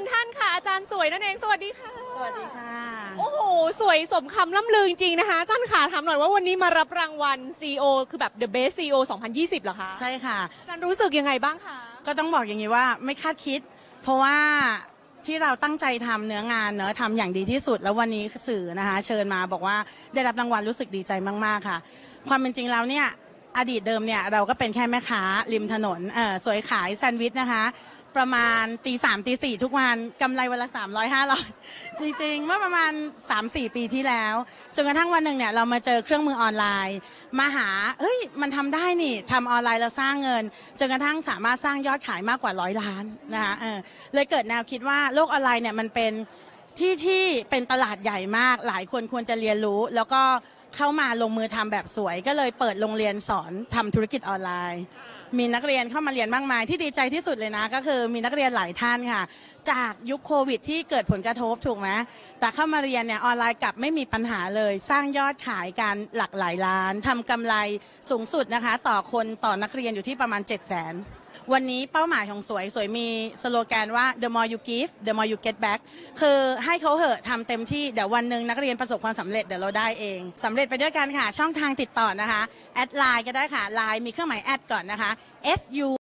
นึ่งท่านค่ะ อาจารย์สวยนั่นเองสวัสดีค่ะสวัสดีค่ะ โอ้โหสวยสมคำล่ำลือจริงๆนะคะอาจารย์ขาถามหน่อยว่าวันนี้มารับรางวัล CEO คือแบบ The Best CEO 2020เหรอคะใช่ค่ะ อาจารย์รู้สึกยังไงบ้างคะก็ต้องบอกอย่างนี้ว่าไม่คาดคิด เพราะว่าที่เราตั้งใจทำเนื้องานเนอะทำอย่างดีที่สุด แล้ววันนี้สื่อนะคะ เชิญมาบอกว่าได้รับรางวัลรู้สึกดีใจมาก ๆ ค่ะ ความเป็นจริงแล้วเนี่ย อดีตเดิมเนี่ยเราก็เป็นแค่แม่ค้าริมถนนเออสวยขายแซนด์วิชนะคะ ประมาณตีสามตีสี่ทุกวันกำไรวันละสามร้อยห้าร้อยจริงๆเมื่อประมาณ3-4ปีที่แล้วจนกระทั่งวันหนึ่งเนี่ยเรามาเจอเครื่องมือออนไลน์ มาหาเฮ้ยมันทำได้นี่ทำออนไลน์แล้วสร้างเงินจนกระทั่งสามารถสร้างยอดขายมากกว่าร้อยล้านนะคะเออเลยเกิดแนวคิดว่าโลกออนไลน์เนี่ยมันเป็นที่ที่เป็นตลาดใหญ่มากหลายคนควรจะเรียนรู้แล้วก็ เข้ามาลงมือทำแบบสวย ก็เลยเปิดโรงเรียนสอนทำธุรกิจออนไลน์ มีนักเรียนเข้ามาเรียนมากมาย ที่ดีใจที่สุดเลยนะ ก็คือมีนักเรียนหลายท่านค่ะ จากยุคโควิดที่เกิดผลกระทบถูกไหมแต่เข้ามาเรียนเนี่ยออนไลน์กลับไม่มีปัญหาเลย สร้างยอดขายการหลักหลายล้านทำกำไรสูงสุดนะคะ ต่อคนต่อนักเรียนอยู่ที่ประมาณ 7 0 0 0 0 0 วันนี้เป้าหมายของสวยสวยมีสโลแกนว่า the more you give the more you get back คือให้เขาเหอะทำเต็มที่ เดี๋ยววันหนึ่งนักเรียนประสบความสำเร็จเดี๋ยวเราได้เองสำเร็จไปด้วยกันค่ะ ช่องทางติดต่อนะคะ แอดไลน์ก็ได้ค่ะไลน์มีเครื่องหมายแอดก่อนนะคะ S U